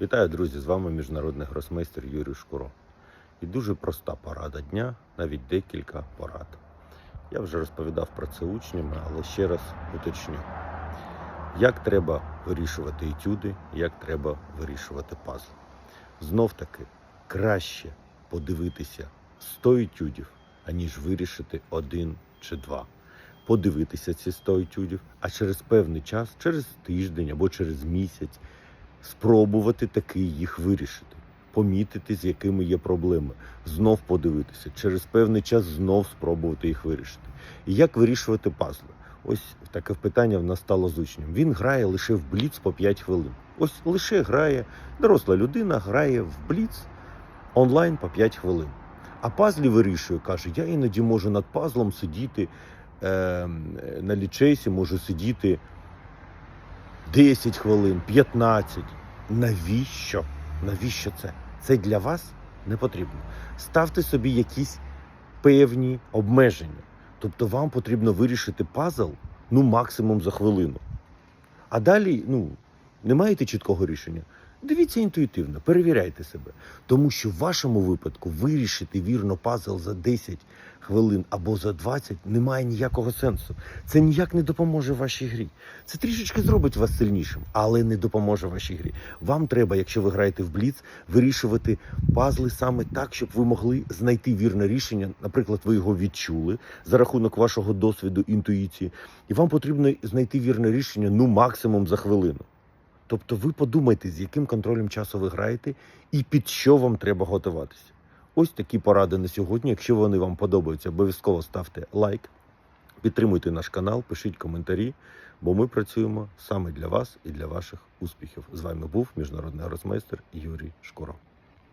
Вітаю, друзі! З вами міжнародний гросмейстер Юрій Шкуро. І дуже проста порада дня, навіть декілька порад. Я вже розповідав про це учням, але ще раз уточню. Як треба вирішувати етюди, як треба вирішувати пазл. Знов таки, краще подивитися 100 етюдів, аніж вирішити один чи два. Подивитися ці 100 етюдів, а через певний час, через тиждень або через місяць спробувати таки їх вирішити, помітити, з якими є проблеми, знов подивитися, через певний час знов спробувати їх вирішити. І як вирішувати пазли? Ось таке питання в нас стало з учнем. Він грає лише в бліц по 5 хвилин. Ось лише грає, доросла людина грає в бліц онлайн по 5 хвилин. А пазлі вирішує, каже, я іноді можу над пазлом сидіти е, на лічейсі, можу сидіти 10 хвилин, 15. Навіщо? Навіщо це? Це для вас не потрібно. Ставте собі якісь певні обмеження. Тобто вам потрібно вирішити пазл ну максимум за хвилину. А далі, ну, не маєте чіткого рішення. Дивіться інтуїтивно, перевіряйте себе. Тому що в вашому випадку вирішити вірно пазл за 10 хвилин або за 20 немає ніякого сенсу. Це ніяк не допоможе вашій грі. Це трішечки зробить вас сильнішим, але не допоможе вашій грі. Вам треба, якщо ви граєте в бліц, вирішувати пазли саме так, щоб ви могли знайти вірне рішення. Наприклад, ви його відчули за рахунок вашого досвіду, інтуїції, і вам потрібно знайти вірне рішення ну максимум за хвилину. Тобто ви подумайте, з яким контролем часу ви граєте і під що вам треба готуватися. Ось такі поради на сьогодні. Якщо вони вам подобаються, обов'язково ставте лайк, підтримуйте наш канал, пишіть коментарі, бо ми працюємо саме для вас і для ваших успіхів. З вами був міжнародний гросмейстер Юрій Шкуро.